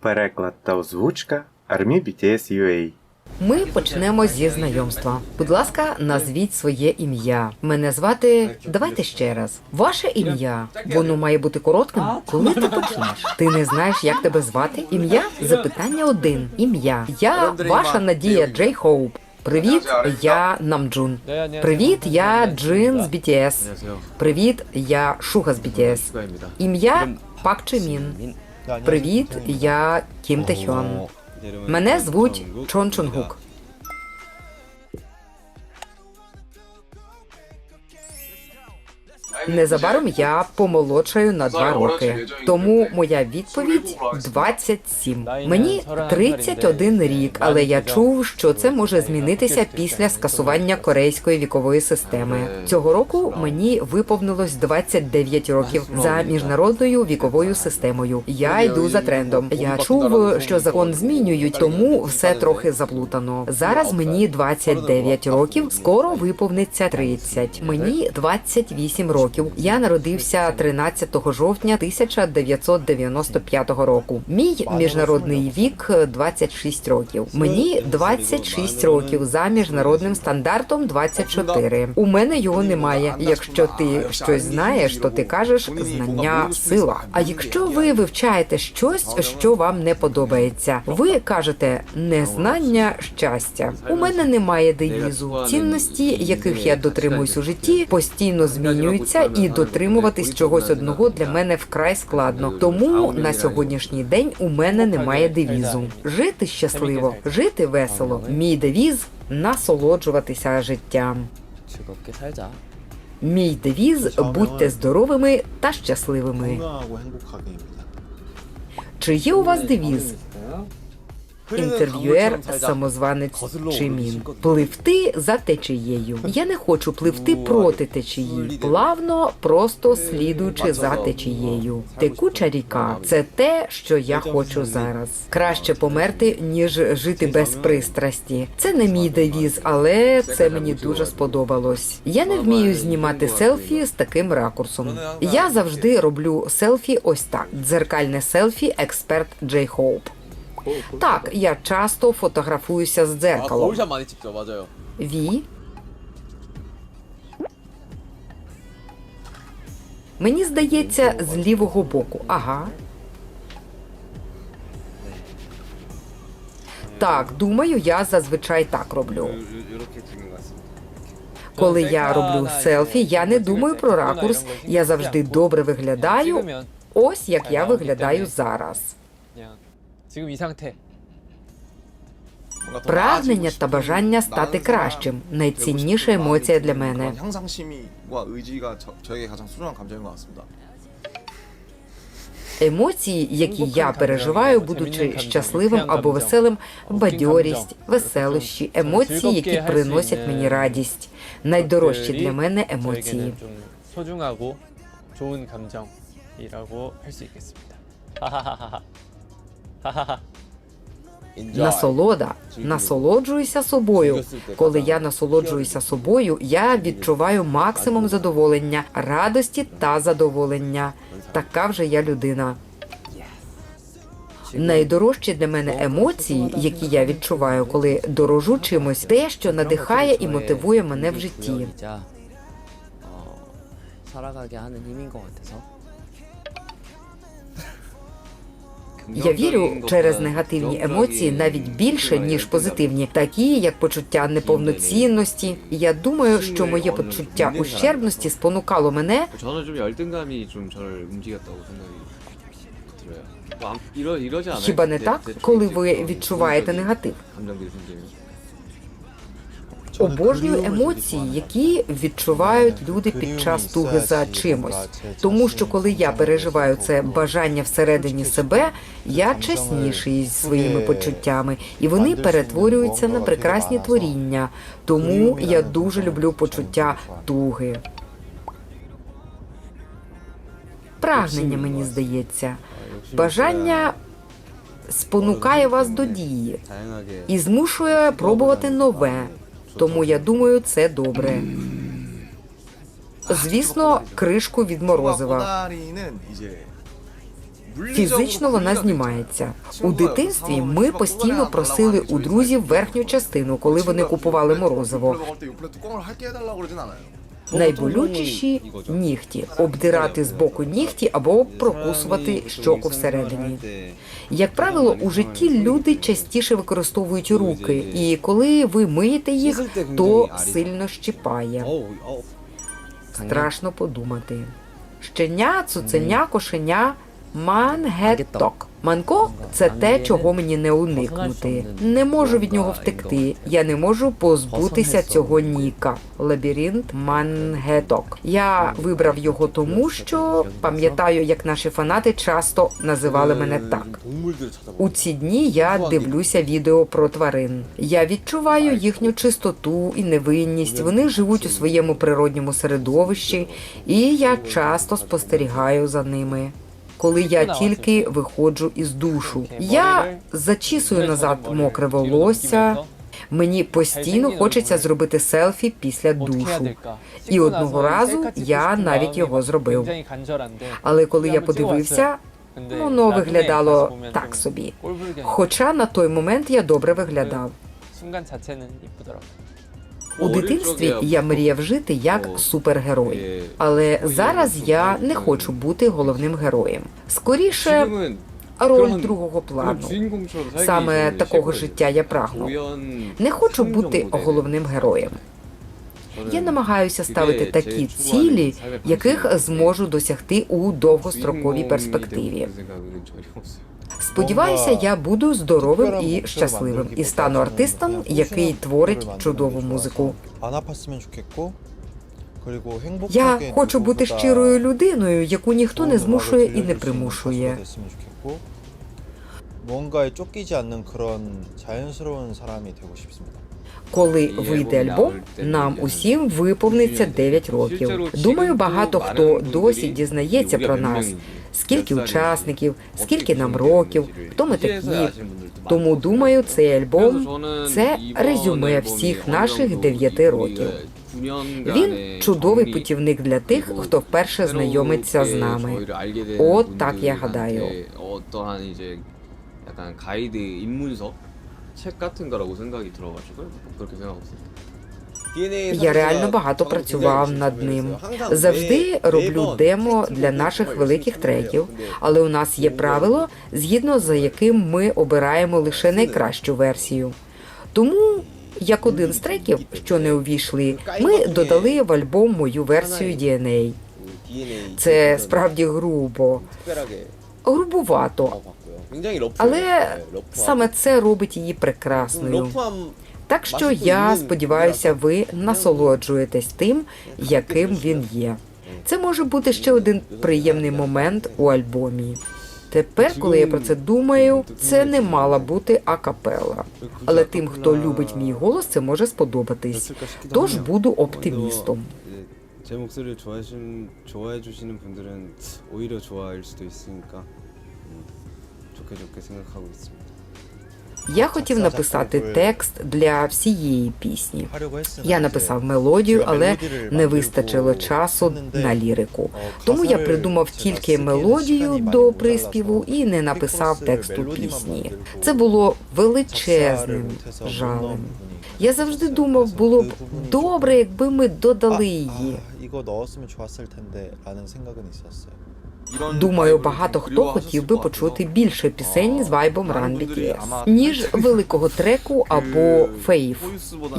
Переклад та озвучка Армі BTS UA. Ми почнемо зі знайомства. Будь ласка, назвіть своє ім'я. Мене звати. Давайте ще раз. Ваше ім'я. Воно має бути коротким. Коли ти почнеш? Ти не знаєш, як тебе звати? Ім'я? Запитання один. Ім'я. Я ваша Надія Джей Хоуп. Привіт, я Намджун. Привіт, я Джин з BTS. Привіт, я Шуга з BTS. Ім'я Пак Чимін. Привіт, я Кім Техьон. Мене звуть Чон Чонгук. Незабаром я помолодшаю на два роки. Тому моя відповідь 27. Мені 31 рік, але я чув, що це може змінитися після скасування корейської вікової системи. Цього року мені виповнилось 29 років за міжнародною віковою системою. Я йду за трендом. Я чув, що закон змінюють, тому все трохи заплутано. Зараз мені 29 років, скоро виповниться 30. Мені 28 років. Я народився 13 жовтня 1995 року. Мій міжнародний вік 26 років. Мені 26 років за міжнародним стандартом 24. У мене його немає. Якщо ти щось знаєш, то ти кажеш знання сила. А якщо ви вивчаєте щось, що вам не подобається, ви кажете незнання щастя. У мене немає девізу. Цінності, яких я дотримуюсь у житті, постійно змінюються, змінюється, і дотримуватись чогось одного для мене вкрай складно. Тому на сьогоднішній день у мене немає девізу. Жити щасливо, жити весело. Мій девіз насолоджуватися життям. Мій девіз будьте здоровими та щасливими. Чи є у вас девіз? Інтерв'юер самозванець Чимін. Пливти за течією. Я не хочу пливти проти течії. Плавно, просто слідуючи за течією. Текуча ріка це те, що я хочу зараз. Краще померти, ніж жити без пристрасті. Це не мій девіз, але це мені дуже сподобалось. Я не вмію знімати селфі з таким ракурсом. Я завжди роблю селфі ось так: дзеркальне селфі, експерт Джей Хоуп. Так, я часто фотографуюся з дзеркалом. Ві. Мені здається, з лівого боку. Ага. Так, думаю, я зазвичай так роблю. Коли я роблю селфі, я не думаю про ракурс. Я завжди добре виглядаю. Ось як я виглядаю зараз. 그냥 지금 이 상태. 뭔가 더 Прагнення 나아지고 та 싶은 бажання стати 나은 кращим 사람 найцінніша 되고 싶은 емоція 마음이 для 드는 мене. 그런 향상심과 의지가 저, 저에게 가장 소중한 감정인 것 같습니다. Емоції, які я переживаю, будучи щасливим або веселим, бадьорість, веселощі, емоції, які приносять мені радість. Найдорожчі для мене емоції. 저에게는 좀 소중하고 좋은 감정이라고 할 수 있겠습니다. 하하하하. Насолода, Насолоджуюся собою. Коли я насолоджуюся собою, я відчуваю максимум задоволення, радості та задоволення. Така вже я людина. Найдорожчі для мене емоції, які я відчуваю, коли дорожу чимось, те, що надихає і мотивує мене в житті. Я вірю через негативні емоції навіть більше ніж позитивні, такі як почуття неповноцінності. Я думаю, що моє почуття ущербності спонукало мене. Хіба не так, коли ви відчуваєте негатив? обожнюю емоції, які відчувають люди під час туги за чимось. Тому що коли я переживаю це бажання всередині себе, я чесніший зі своїми почуттями, і вони перетворюються на прекрасні творіння. Тому я дуже люблю почуття туги. Прагнення мені здається, бажання. Спонукає вас до дії і змушує пробувати нове, тому я думаю, це добре. Звісно, кришку від морозива. Фізично вона знімається у дитинстві. Ми постійно просили у друзів верхню частину, коли вони купували морозиво. Найболючіші нігті обдирати з боку нігті або прокусувати щоку всередині. Як правило, у житті люди частіше використовують руки, і коли ви миєте їх, то сильно щіпає. Страшно подумати. Щеня, цуценя, кошеня, мангеток. Манко це те, чого мені не уникнути. Не можу від нього втекти. Я не можу позбутися цього ніка. Лабіринт мангеток. Я вибрав його тому, що пам'ятаю, як наші фанати часто називали мене так. У ці дні я дивлюся відео про тварин. Я відчуваю їхню чистоту і невинність. Вони живуть у своєму природньому середовищі, і я часто спостерігаю за ними. Коли я тільки виходжу із душу, я зачісую назад мокре волосся. Мені постійно хочеться зробити селфі після душу. І одного разу я навіть його зробив. Але коли я подивився, воно виглядало так собі. Хоча на той момент я добре виглядав. У дитинстві я мріяв жити як супергерой, але зараз я не хочу бути головним героєм. Скоріше роль другого плану. Саме такого життя я прагну. Не хочу бути головним героєм. Я намагаюся ставити такі цілі, яких зможу досягти у довгостроковій перспективі. Сподіваюся, я буду здоровим і щасливим, і стану артистом, який творить чудову музику. Я хочу бути щирою людиною, яку ніхто не змушує і не примушує. Коли вийде альбом, нам усім виповниться 9 років. Думаю, багато хто досі дізнається про нас Скільки учасників, скільки нам років, хто ми такі. Тому думаю, цей альбом це резюме всіх наших 9 років. Він чудовий путівник для тих, хто вперше знайомиться з нами. От так я гадаю. 어떠한 이제 약간 가이드 입문서 책 같은 거라고 생각이 들어가지고 그렇게 생각하고 있습니다. я реально багато працював над ним. Завжди роблю демо для наших великих треків, але у нас є правило, згідно за яким ми обираємо лише найкращу версію. Тому, як один з треків, що не увійшли, ми додали в альбом мою версію DNA. Це справді грубо, грубувато, але саме це робить її прекрасною. Так що я сподіваюся, ви насолоджуєтесь тим, яким він є. Це може бути ще один приємний момент у альбомі. Тепер, коли я про це думаю, це не мала бути акапела. Але тим, хто любить мій голос, це може сподобатись. Тож буду оптимістом. 제 목소리를 좋아하시, 좋아해 주시는 분들은 오히려 좋아할 수도 있으니까 음, 좋게 좋게 생각하고 있습니다. Я хотів написати текст для всієї пісні. Я написав мелодію, але не вистачило часу на лірику. Тому я придумав тільки мелодію до приспіву і не написав тексту пісні. Це було величезним жалем. Я завжди думав, було б добре, якби ми додали її. Думаю, багато хто хотів би почути більше пісень з вайбом Run BTS, ніж великого треку або фейв.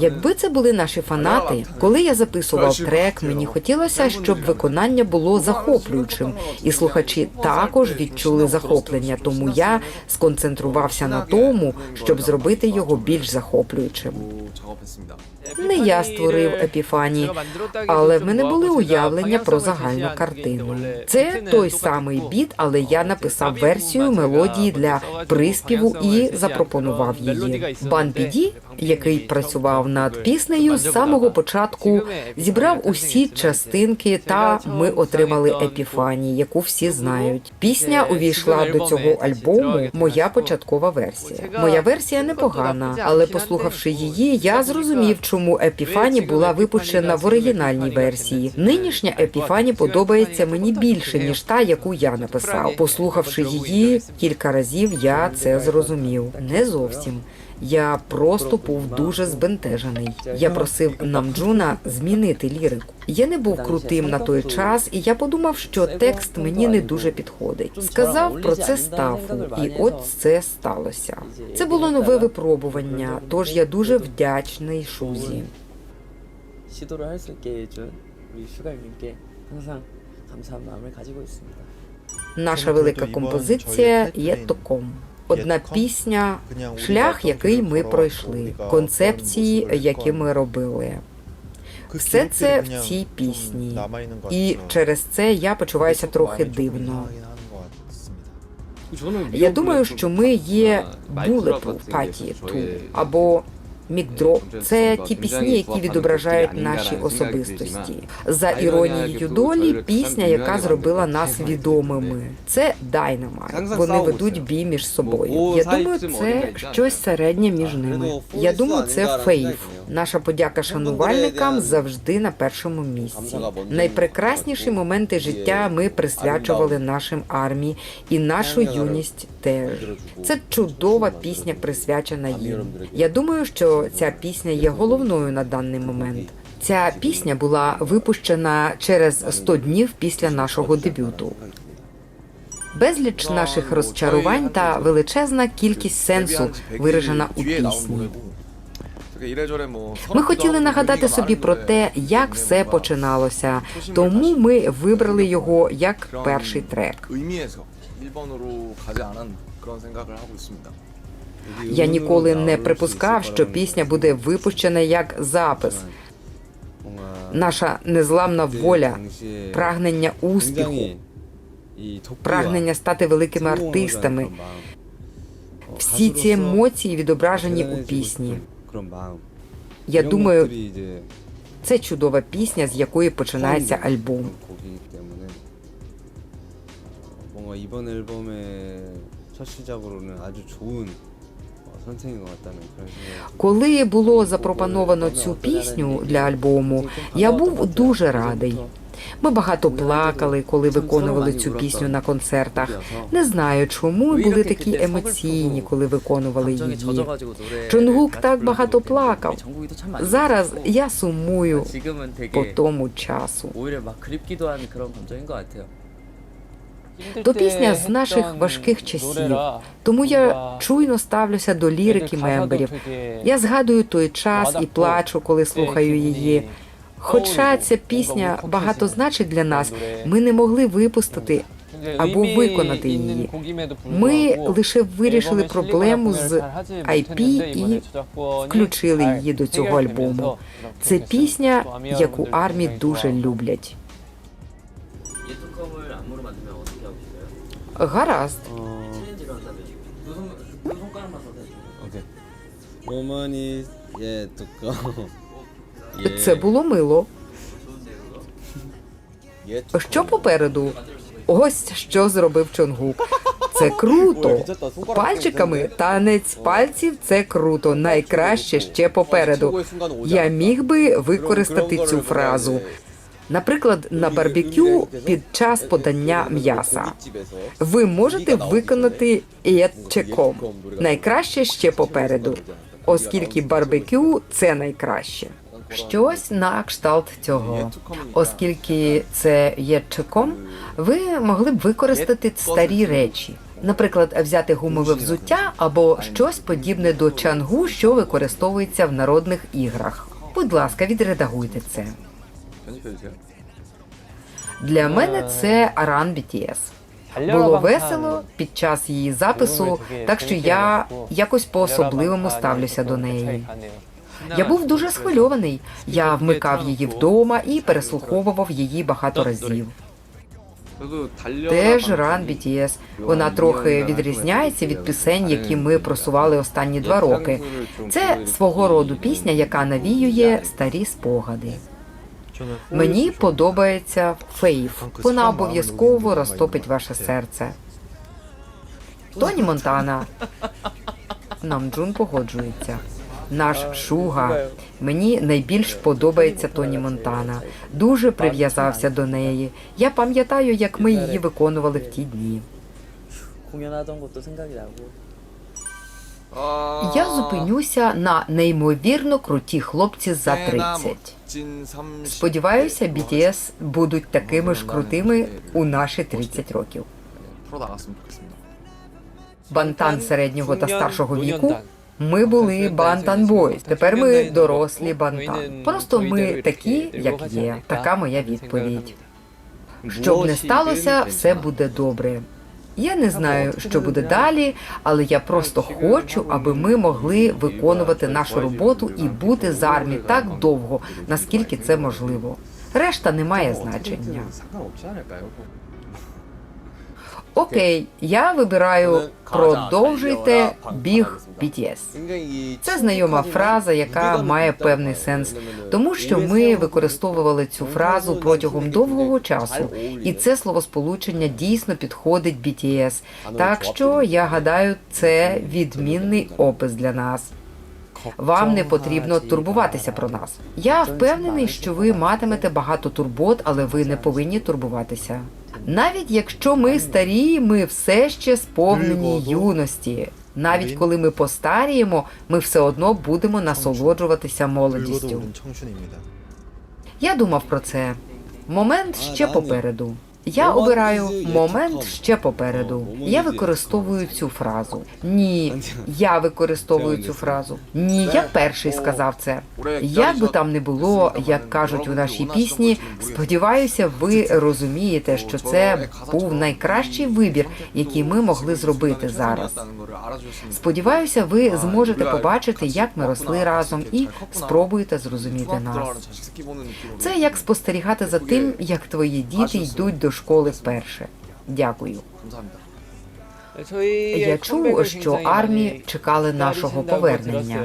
Якби це були наші фанати, коли я записував трек, мені хотілося, щоб виконання було захоплюючим, і слухачі також відчули захоплення. Тому я сконцентрувався на тому, щоб зробити його більш захоплюючим. Не я створив епіфані, але в мене були уявлення про загальну картину. Це той самий біт, але я написав версію мелодії для приспіву і запропонував її. Бан Піді, який працював над піснею з самого початку, зібрав усі частинки, та ми отримали епіфані, яку всі знають. Пісня увійшла до цього альбому. Моя початкова версія. Моя версія непогана, але послухавши її, я зрозумів, чому епіфані була випущена в оригінальній версії. Нинішня епіфані подобається мені більше ніж та, яку я написав. Послухавши її кілька разів, я це зрозумів. Не зовсім. Я просто був дуже збентежений. Я просив Намджуна змінити лірику. Я не був крутим на той час, і я подумав, що текст мені не дуже підходить. Сказав про це стафу, і от це сталося. Це було нове випробування, тож я дуже вдячний Шузі. 시도를 할 수 있게 해준 우리 슈가님께 항상 감사한 마음을 가지고 있습니다. Наша велика композиція є током. Одна пісня, шлях, який ми пройшли, концепції, які ми робили. Все це в цій пісні. І через це я почуваюся трохи дивно. Я думаю, що ми є Bulletproof Party 2 або Мікдроп. Це ті пісні, які відображають наші особистості. За іронією долі, пісня, яка зробила нас відомими. Це Dynamite. Вони ведуть бій між собою. Я думаю, це щось середнє між ними. Я думаю, це фейф. Наша подяка шанувальникам завжди на першому місці. Найпрекрасніші моменти життя ми присвячували нашим армії і нашу юність теж. Це чудова пісня, присвячена їм. Я думаю, що ця пісня є головною на даний момент. Ця пісня була випущена через 100 днів після нашого дебюту. Безліч наших розчарувань та величезна кількість сенсу виражена у пісні. Ми хотіли нагадати собі про те, як все починалося. Тому ми вибрали його як перший трек. Я ніколи не припускав, що пісня буде випущена як запис. Наша незламна воля, прагнення успіху, прагнення стати великими артистами. Всі ці емоції відображені у пісні. Я думаю, це чудова пісня, з якої починається альбом. Коли було запропоновано цю пісню для альбому, я був дуже радий. Ми багато плакали, коли виконували цю пісню на концертах. Не знаю, чому були такі емоційні, коли виконували її. Чонгук так багато плакав. Зараз я сумую по тому часу. То пісня з наших важких часів, тому я чуйно ставлюся до лірики мемберів. Я згадую той час і плачу, коли слухаю її. Хоча ця пісня багато значить для нас, ми не могли випустити або виконати її. Ми лише вирішили проблему з IP і включили її до цього альбому. Це пісня, яку армії дуже люблять. 이 뚜껑을 안무로 만들면 어떻게 하고 싶어요? Гаразд. 어, 챌린지로 한다면 두, 손, 두 손가락만 써도 돼요. 오케이 어머니 예 뚜껑 예. це було мило. Що попереду? Ось що зробив Чонгук. Це круто. Пальчиками танець пальців це круто. Найкраще ще попереду. Я міг би використати цю фразу. Наприклад, на барбекю під час подання м'яса. Ви можете виконати єтчеком. Найкраще ще попереду, оскільки барбекю це найкраще щось на кшталт цього, оскільки це є чеком, ви могли б використати старі речі. Наприклад, взяти гумове взуття або щось подібне до чангу, що використовується в народних іграх. Будь ласка, відредагуйте це. Для мене це Аран BTS. Було весело під час її запису, так що я якось по особливому ставлюся до неї. Я був дуже схвильований. Я вмикав її вдома і переслуховував її багато разів. Теж ран BTS. Вона трохи відрізняється від пісень, які ми просували останні два роки. Це свого роду пісня, яка навіює старі спогади. Мені подобається фейф. Вона обов'язково розтопить ваше серце. Тоні Монтана. Намджун погоджується наш шуга. Мені найбільш подобається Тоні Монтана. Дуже прив'язався до неї. Я пам'ятаю, як ми її виконували в ті дні. Я зупинюся на неймовірно круті хлопці за 30. Сподіваюся, BTS будуть такими ж крутими у наші 30 років. Бантан середнього та старшого віку ми були Бантан Бойс. Тепер ми дорослі Бантан. Просто ми такі, як є. Така моя відповідь. Щоб не сталося, все буде добре. Я не знаю, що буде далі, але я просто хочу, аби ми могли виконувати нашу роботу і бути з армії так довго, наскільки це можливо. Решта не має значення. Окей, я вибираю продовжуйте біг BTS. Це знайома фраза, яка має певний сенс, тому що ми використовували цю фразу протягом довгого часу, і це словосполучення дійсно підходить BTS. Так що я гадаю, це відмінний опис для нас. Вам не потрібно турбуватися про нас. Я впевнений, що ви матимете багато турбот, але ви не повинні турбуватися. Навіть якщо ми старі, ми все ще сповнені юності. Навіть коли ми постаріємо, ми все одно будемо насолоджуватися молодістю. Я думав про це. Момент ще попереду. Я обираю момент ще попереду. Я використовую цю фразу. Ні, я використовую цю фразу. Ні, я перший сказав це. Як би там не було, як кажуть у нашій пісні, сподіваюся, ви розумієте, що це був найкращий вибір, який ми могли зробити зараз. Сподіваюся, ви зможете побачити, як ми росли разом, і спробуєте зрозуміти нас. Це як спостерігати за тим, як твої діти йдуть до школи вперше. Дякую. Я чув, що армії чекали нашого повернення.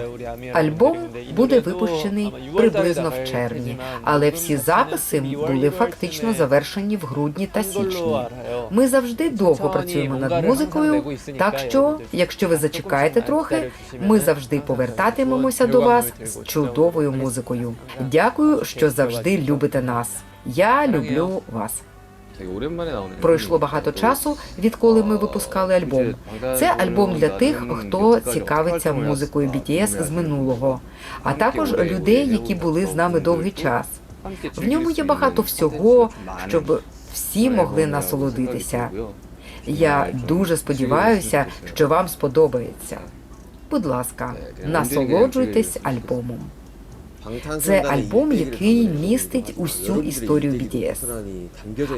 Альбом буде випущений приблизно в червні, але всі записи були фактично завершені в грудні та січні. Ми завжди довго працюємо над музикою. Так що, якщо ви зачекаєте трохи, ми завжди повертатимемося до вас з чудовою музикою. Дякую, що завжди любите нас. Я люблю вас. Пройшло багато часу, відколи ми випускали альбом. Це альбом для тих, хто цікавиться музикою. BTS з минулого, а також людей, які були з нами довгий час. В ньому є багато всього, щоб всі могли насолодитися. Я дуже сподіваюся, що вам сподобається. Будь ласка, насолоджуйтесь альбомом. Це альбом, який містить усю історію BTS.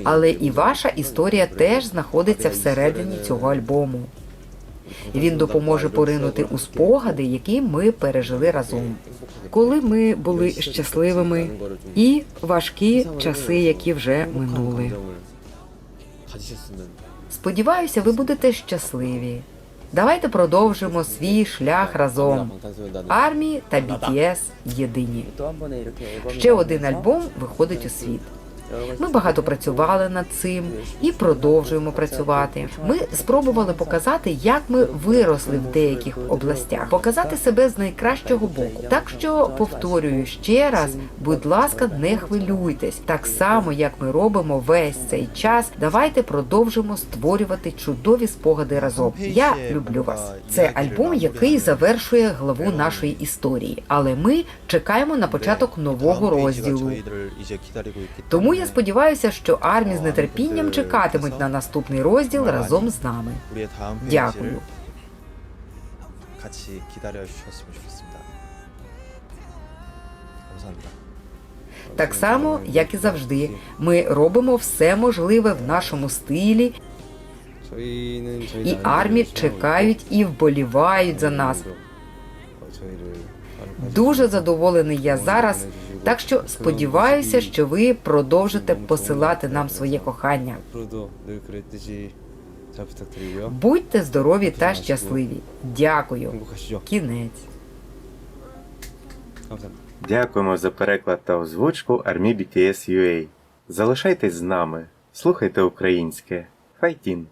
Але і ваша історія теж знаходиться всередині цього альбому. Він допоможе поринути у спогади, які ми пережили разом, коли ми були щасливими, і важкі часи, які вже минули. Сподіваюся, ви будете щасливі. Давайте продовжимо свій шлях разом. Армії та ну, BTS єдині. Ще один альбом виходить у світ. Ми багато працювали над цим і продовжуємо працювати. Ми спробували показати, як ми виросли в деяких областях, показати себе з найкращого боку. Так що повторюю ще раз, будь ласка, не хвилюйтесь, так само як ми робимо весь цей час. Давайте продовжимо створювати чудові спогади разом. Я люблю вас. Це альбом, який завершує главу нашої історії, але ми чекаємо на початок нового розділу. Тому 희들을 이제 기다리고 있기 Тому я 때문에 сподіваюся, що армії з нетерпінням чекатимуть на наступний розділ разом з нами. 우리의 다음 дякую. 페이지를 같이 기다려 주셨으면 좋겠습니다. 감사합니다. Так само, як і завжди, ми робимо все можливе в нашому стилі, 저희는 저희 і 나름대로 армії 수상을 чекають і вболівають за нас. 어, 저희를 Дуже задоволений я зараз. Так що сподіваюся, що ви продовжите посилати нам своє кохання. Будьте здорові та щасливі. Дякую. Кінець. Дякуємо за переклад та озвучку Армі BTS UA. Залишайтесь з нами. Слухайте українське. Хайтін.